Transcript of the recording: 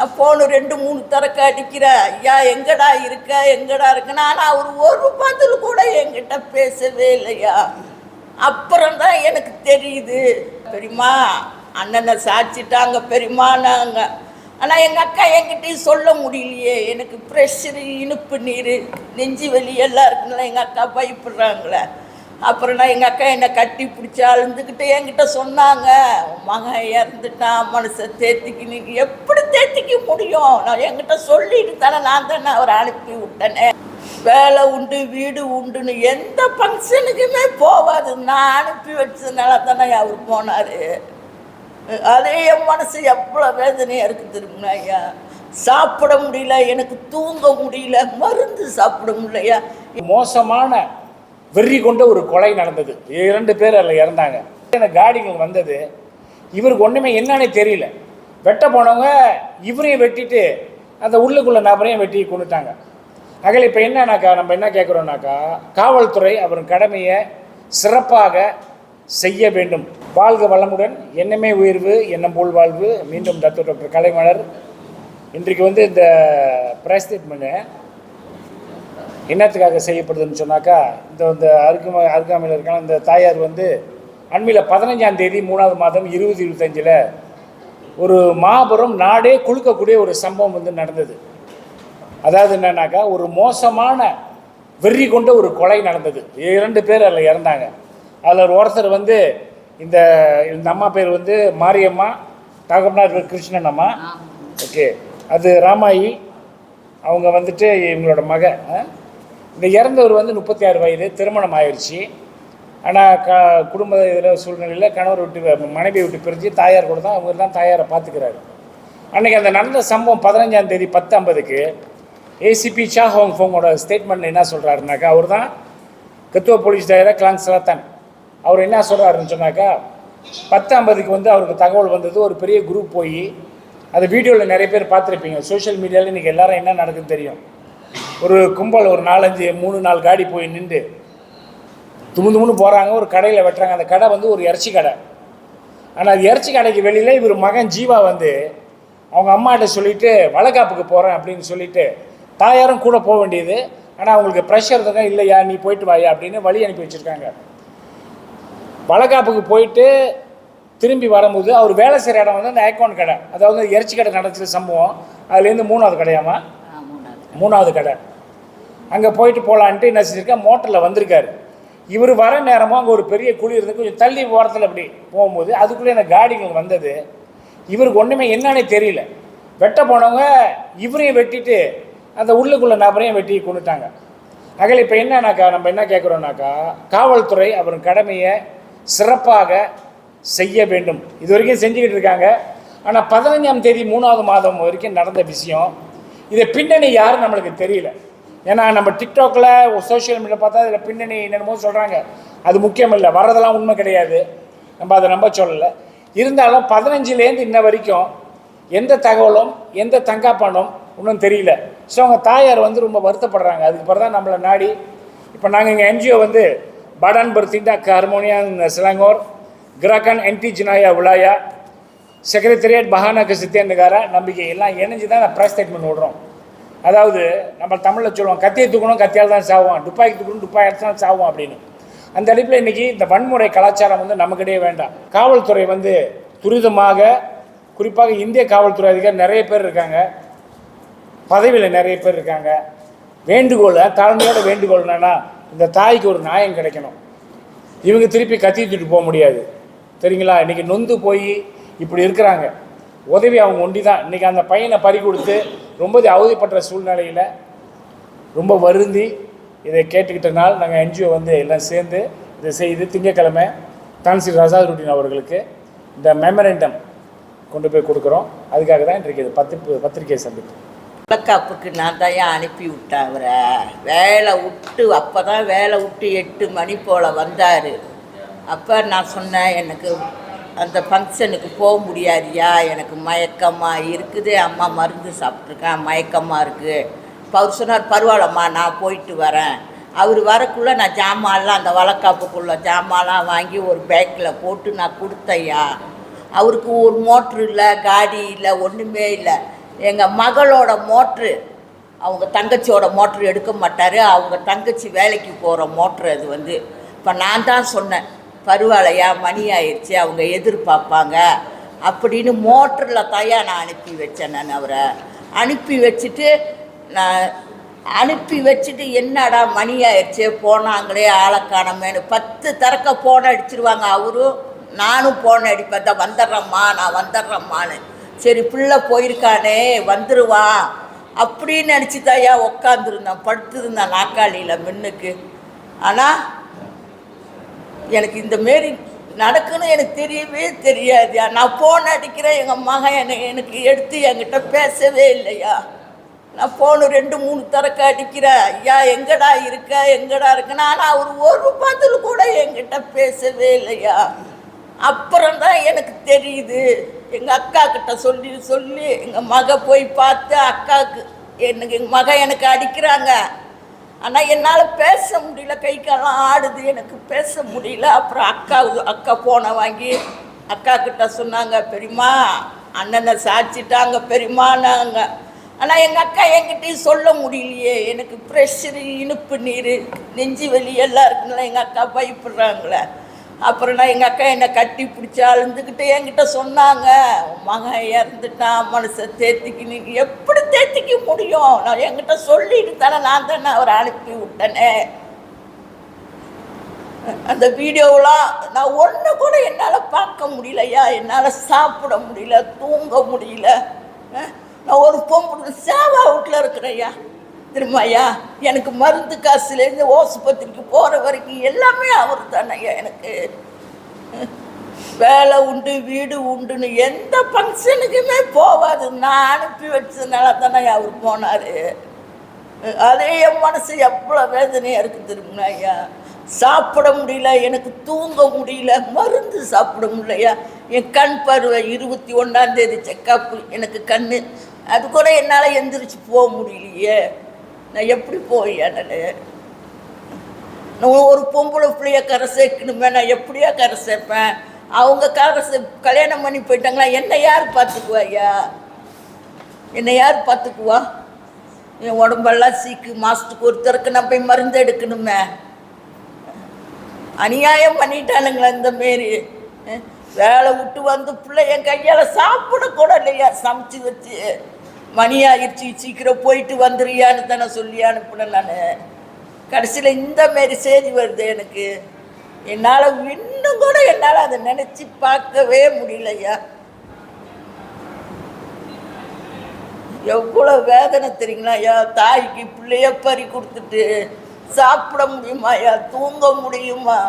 நான் போன ரெண்டு மூணு தரக்க அடிக்கிறேன் ஐயா எங்கடா இருக்க? எங்கடா இருக்குன்னு ஆனால் அவர் ஒரு பதில் கூட என்கிட்ட பேசவே இல்லையா? அப்புறம் தான் எனக்கு தெரியுது. பெரியம்மா அண்ணனை சாச்சிட்டாங்க பெரியம்மானாங்க. ஆனால் எங்கள் அக்கா என்கிட்டயும் சொல்ல முடியலையே. எனக்கு ப்ரெஷரு இனிப்பு நீர் நெஞ்சு வலி எல்லாம் இருக்குங்களா எங்கள் அக்கா பயப்படுறாங்களே. அப்புறம் நான் எங்கள் அக்கா என்னை கட்டி பிடிச்சி அழுந்துக்கிட்டு என்கிட்ட சொன்னாங்க. மகன் இறந்துட்டான் மனசை தேத்திக்கு நீங்க எப்படி தேத்திக்க முடியும்? நான் என்கிட்ட சொல்லிட்டு தானே நான் தானே அவரை அனுப்பி விட்டேனே. வேலை உண்டு வீடு உண்டுன்னு எந்த ஃபங்க்ஷனுக்குமே போகாது நான் அனுப்பி வச்சதுனால தானே அவர் போனார். அதே என் மனசு எவ்வளோ வேதனையாக இருக்குது திரும்பினா ஐயா? சாப்பிட முடியல எனக்கு தூங்க முடியல மருந்து சாப்பிட முடியலையா? மோசமான வெறி கொண்ட ஒரு கொலை நடந்தது. இரண்டு பேர் அதில் இறந்தாங்க. இந்த காடிகள் வந்தது இவருக்கு ஒன்றுமே என்னன்னே தெரியல. வெட்ட போனவங்க இவரையும் வெட்டிட்டு அந்த உள்ளுக்குள்ள நபரையும் வெட்டி கொண்டுட்டாங்க. அகல இப்போ என்னன்னாக்கா நம்ம என்ன கேட்குறோம்னாக்கா காவல்துறை அவரின் கடமையை சிறப்பாக செய்ய வேண்டும். வாழ்க வளமுடன் என்னமே உயர்வு எண்ணம் போல் வாழ்வு. மீண்டும் தத்துவ டாக்டர் கலைமலர் இன்றைக்கு வந்து இந்த ப்ரெஸ் பண்ணேன் என்னத்துக்காக செய்யப்படுதுன்னு சொன்னாக்கா இந்த இந்த அருகாமை அருகாமையில் இருக்கான இந்த தாயார் வந்து அண்மையில் பதினஞ்சாம் தேதி மூணாவது மாதம் இருபது இருபத்தஞ்சில் ஒரு மாபெரும் நாடே குலுக்கக்கூடிய ஒரு சம்பவம் வந்து நடந்தது. அதாவது என்னன்னாக்கா ஒரு மோசமான வெறி கொண்ட ஒரு கொலை நடந்தது. இரண்டு பேர் அதில் இறந்தாங்க. அதில் ஒரு ஒருத்தர் வந்து இந்த இந்த அம்மா பேர் வந்து மாரியம்மா தகப்பனார் பேர் கிருஷ்ணன் அம்மா. ஓகே. அது ராமாயி அவங்க வந்துட்டு இவங்களோட மக? இந்த இறந்தவர் வந்து முப்பத்தி ஆறு வயது திருமணம் ஆயிடுச்சு ஆனால் க குடும்ப இதில் சூழ்நிலையில் கணவர் விட்டு மனைவியை விட்டு பிரிஞ்சு தாயார் கூட தான் அவங்க தான் தாயாரை பார்த்துக்கிறாரு. அன்றைக்கி அந்த நடந்த சம்பவம் பதினஞ்சாம் தேதி பத்து ஐம்பதுக்கு ஏசிபி ஷா ஹோங் ஃபோங்கோட ஸ்டேட்மெண்ட் என்ன சொல்கிறாருனாக்கா அவர் தான் கத்துவ போலீஸ் டைரக்டர் கிளாங் சலத்தன் அவர் என்ன சொல்கிறாருன்னு சொன்னாக்கா பத்து ஐம்பதுக்கு வந்து அவருக்கு தகவல் வந்தது ஒரு பெரிய குரூப் போய் அந்த வீடியோவில் நிறைய பேர் பார்த்துருப்பீங்க. சோஷியல் மீடியாவில் இன்றைக்கி எல்லாரும் என்ன நடக்குதுன்னு தெரியும். ஒரு கும்பல் ஒரு நாலஞ்சு மூணு நாலு காடி போய் நின்று துமு துமுன்னு போகிறாங்க ஒரு கடையில் வெட்டுறாங்க. அந்த கடை வந்து ஒரு இறைச்சி கடை. ஆனால் அது இறைச்சி கடைக்கு வெளியில் இவர் மகன் ஜீவா வந்து அவங்க அம்மாட்ட சொல்லிட்டு வளகாப்புக்கு போகிறேன் அப்படின்னு சொல்லிட்டு தாயாரும் கூட போக வேண்டியது. ஆனால் அவங்களுக்கு ப்ரெஷர் தான் இல்லையா நீ போயிட்டு வாயா அப்படின்னு வழி அனுப்பி வச்சுருக்காங்க. வளகாப்புக்கு போயிட்டு திரும்பி வரும்போது அவர் வேலை செய்கிற இடம் வந்து அந்த ஐகான் கடை. அதாவது இறைச்சி கடை நடக்கிற சம்பவம். அதுலேருந்து மூணாவது கடையாமா மூணாவது கடை. அங்கே போயிட்டு போகலான்ட்டு என்ன செஞ்சுருக்கேன் மோட்டரில் வந்திருக்காரு. இவர் வர நேரமும் அங்கே ஒரு பெரிய குழி இருந்து கொஞ்சம் தள்ளி ஓரத்தில் அப்படி போகும்போது அதுக்குள்ளே அந்த காடிகள் வந்தது. இவருக்கு ஒன்றுமே என்னன்னே தெரியல. வெட்ட போனவங்க இவரையும் வெட்டிட்டு அந்த உள்ளுக்குள்ள நபரையும் வெட்டி கொண்டுட்டாங்க. அகல இப்போ என்னன்னாக்கா நம்ம என்ன கேட்குறோம்னாக்கா காவல்துறை அவரின் கடமையை சிறப்பாக செய்ய வேண்டும். இது வரைக்கும் செஞ்சுக்கிட்டு இருக்காங்க. ஆனால் பதினஞ்சாம் தேதி மூணாவது மாதம் வரைக்கும் நடந்த விஷயம். இதை பின்னணி யாரும் நம்மளுக்கு தெரியல. ஏன்னா நம்ம டிக்டாக்ல சோஷியல் மீடியா பார்த்தா அதில் பின்னணி என்னென்னமோ சொல்கிறாங்க அது முக்கியம் இல்லை வர்றதெல்லாம் உண்மை கிடையாது. நம்ம அதை நம்ப சொல்லலை. இருந்தாலும் பதினஞ்சுலேருந்து இன்ன வரைக்கும் எந்த தகவலும் எந்த தங்காப்பணம் இன்னும் தெரியல. ஸோ அவங்க தாயார் வந்து ரொம்ப வருத்தப்படுறாங்க. அதுக்கு பிறகு தான் நம்மளை நாடி இப்போ நாங்கள் எங்கள் என்ஜிஓ வந்து படான் பர்த்திண்டா ஹார்மோனியன் சிலாங்கோர் கிராக்கன் என்டி ஜினாயா உலாயா செக்ரட்டரியேட் மகாநகர் சித்தியன்னுக்கார நம்பிக்கை எல்லாம் இணைஞ்சு தான் ப்ரெஸ் ஸ்டேட்மெண்ட் விடுறோம் அதாவது நம்ம தமிழில் சொல்லுவோம் கத்தியை தூக்கணும் கத்தியால் தான் சாவோம் துப்பாக்கி தூக்கணும் துப்பாக்கி தான் சாவோம் அப்படின்னு. அந்த அடிப்பில் இன்றைக்கி இந்த வன்முறை கலாச்சாரம் வந்து நமக்கிடையே வேண்டாம். காவல்துறை வந்து துரிதமாக குறிப்பாக இந்திய காவல்துறை அதிகாரி நிறைய பேர் இருக்காங்க. பதவியில் நிறைய பேர் இருக்காங்க. வேண்டுகோள் தாழ்மையோட வேண்டுகோள் என்னென்னா இந்த தாய்க்கு ஒரு நியாயம் கிடைக்கணும். இவங்க திருப்பி கத்தி போக முடியாது. சரிங்களா இன்றைக்கி நொந்து போய் இப்படி இருக்கிறாங்க. உதவி அவங்க ஒண்டி தான் இன்றைக்கி அந்த பையனை பறி கொடுத்து ரொம்ப அவதிப்பட்ட சூழ்நிலையில் ரொம்ப வருந்தி இதை கேட்டுக்கிட்டனால் நாங்கள் என்ஜிஓ வந்து எல்லாம் சேர்ந்து இதை செய்து திங்கட்கிழமை தான்சி ரசாதுருட்டின் அவர்களுக்கு இந்த மெமரண்டம் கொண்டு போய் கொடுக்குறோம். அதுக்காக தான் இன்றைக்கு இது பத்து பத்திரிகை சந்திப்பு உலக்காப்புக்கு நான் தான் ஏன் அனுப்பி விட்டேன் அவரை. வேலை விட்டு அப்போ தான் வேலை விட்டு எட்டு மணி போல் வந்தார். அப்போ நான் சொன்னேன் எனக்கு அந்த ஃபங்க்ஷனுக்கு போக முடியாதியா? எனக்கு மயக்கமாக இருக்குது. அம்மா மருந்து சாப்பிட்ருக்கேன் மயக்கமாக இருக்குது இப்போ அவர் சொன்னார் பரவாயில்லம்மா நான் போயிட்டு வரேன். அவர் வரக்குள்ளே நான் ஜாமான்லாம் அந்த வளக்காப்புக்குள்ள ஜாமான்லாம் வாங்கி ஒரு பேக்கில் போட்டு நான் கொடுத்தையா அவருக்கு ஒரு மோட்ரு இல்லை காடி இல்லை ஒன்றுமே இல்லை. எங்கள் மகளோட மோட்ரு அவங்க தங்கச்சியோட மோட்ரு எடுக்க மாட்டார். அவங்க தங்கச்சி வேலைக்கு போகிற மோட்ரு அது வந்து. இப்போ நான் தான் சொன்னேன் பருவாலையா மணி ஆயிடுச்சு அவங்க எதிர்பார்ப்பாங்க அப்படின்னு மோட்டரில் தயா நான் அனுப்பி வச்சேன் நான் அவரை. அனுப்பி வச்சுட்டு நான் அனுப்பி வச்சுட்டு என்னடா மணி ஆயிடுச்சு போனாங்களே ஆளை காணமேனு பத்து தரக்க போன அடிச்சிருவாங்க அவரும் நானும் போன அடிப்பேன் தான் வந்துடுறேம்மா நான் வந்துடுறேம்மான்னு. சரி பிள்ளை போயிருக்கானே வந்துடுவான் அப்படின்னு நினச்சி தாயா உக்காந்துருந்தேன் படுத்துருந்தேன் நாக்காளியில் மின்னுக்கு. ஆனால் எனக்கு இந்த மாரி நடக்குன்னு எனக்கு தெரியவே தெரியாது. நான் ஃபோன் அடிக்கிறேன் எங்கள் மகன் என்னை எனக்கு எடுத்து என்கிட்ட பேசவே இல்லையா? நான் ஃபோனு ரெண்டு மூணு தரக்க அடிக்கிறேன் ஐயா எங்கடா இருக்க? எங்கடா இருக்குன்னு. ஆனால் அவர் ஒரு பதில் கூட என்கிட்ட பேசவே இல்லையா? அப்புறம் தான் எனக்கு தெரியுது. எங்கள் அக்கா கிட்ட சொல்லி சொல்லி எங்கள் மக போய் பார்த்து அக்காவுக்கு எனக்கு எங்கள் மக எனக்கு அடிக்கிறாங்க. ஆனால் என்னால் பேச முடியல. கை காலம் ஆடுது. எனக்கு பேச முடியல. அப்புறம் அக்கா அக்கா போனை வாங்கி அக்கா கிட்ட சொன்னாங்க பெரியம்மா அண்ணனை சாச்சிட்டாங்க பெரியமானாங்க ஆனால் எங்கள் அக்கா என்கிட்டயும் சொல்ல முடியலையே. எனக்கு ப்ரெஷரு இனிப்பு நீர் நெஞ்சு வலி எல்லாம் இருக்குங்களா எங்கள் அக்கா பயப்படுறாங்களே. அப்புறம் நான் எங்கள் அக்கா என்னை கட்டி பிடிச்சி அழுந்துக்கிட்டு என்கிட்ட சொன்னாங்க. மகன் இறந்துட்டான் மனசை தேத்திக்கினு எப்படி தேத்திக்க முடியும்? நான் என்கிட்ட சொல்லிட்டு தானே நான் தானே அவரை அனுப்பி விட்டனே. அந்த வீடியோவெலாம் நான் ஒன்று கூட என்னால் பார்க்க முடியலையா? என்னால் சாப்பிட முடியல தூங்க முடியல. நான் ஒரு பொம்பு சேவா வீட்டில் இருக்கிறேயா திரும்பையா எனக்கு மருந்து காசுலேருந்து ஆஸ்பத்திரிக்கு போகிற வரைக்கும் எல்லாமே அவர் தானேயா எனக்கு. வேலை உண்டு வீடு உண்டுன்னு எந்த ஃபங்க்ஷனுக்குமே போவாது. நான் அனுப்பி வச்சதுனால தானே அவர் போனார். அதே என் மனசு எவ்வளோ வேதனையாக இருக்குது தெரியுமா ஐயா சாப்பிட முடியல எனக்கு தூங்க முடியல மருந்து சாப்பிட முடியலையா. என் கண் பருவை இருபத்தி ஒன்றாந்தேதி செக்கப்பு எனக்கு கண் அது கூட என்னால் எந்திரிச்சு போக முடியலையே. நான் எப்படி போய் நான் ஒரு பொம்பளை பிள்ளைய கரை சேர்க்கணுமே நான் எப்படியா கரை சேர்ப்பேன்? அவங்க கரை கல்யாணம் பண்ணி போயிட்டாங்களா? என்னை யார் பார்த்துக்குவா ஐயா? என்னை யார் பார்த்துக்குவா? என் உடம்பெல்லாம் சீக்கு மாதத்துக்கு ஒருத்தருக்கு நான் போய் மருந்து எடுக்கணுமே. அநியாயம் பண்ணிட்டானுங்களே இந்த மாரி. வேலை விட்டு வந்து பிள்ளை என் கையால் சாப்பிட கூட இல்லையா? சமைச்சு வச்சு. மணி ஆயிடுச்சு சீக்கிரம் போயிட்டு வந்துடுறியான்னு தானே சொல்லி அனுப்புனேன் நான். கடைசியில் இந்த மாரி செய்தி வருது எனக்கு. என்னால் இன்னும் கூட என்னால் அதை நினச்சி பார்க்கவே முடியலையா? எவ்வளோ வேதனை தெரியுங்களா? ஐயா தாய்க்கு பிள்ளைய பறி கொடுத்துட்டு சாப்பிட முடியுமா ஐயா? தூங்க முடியுமா?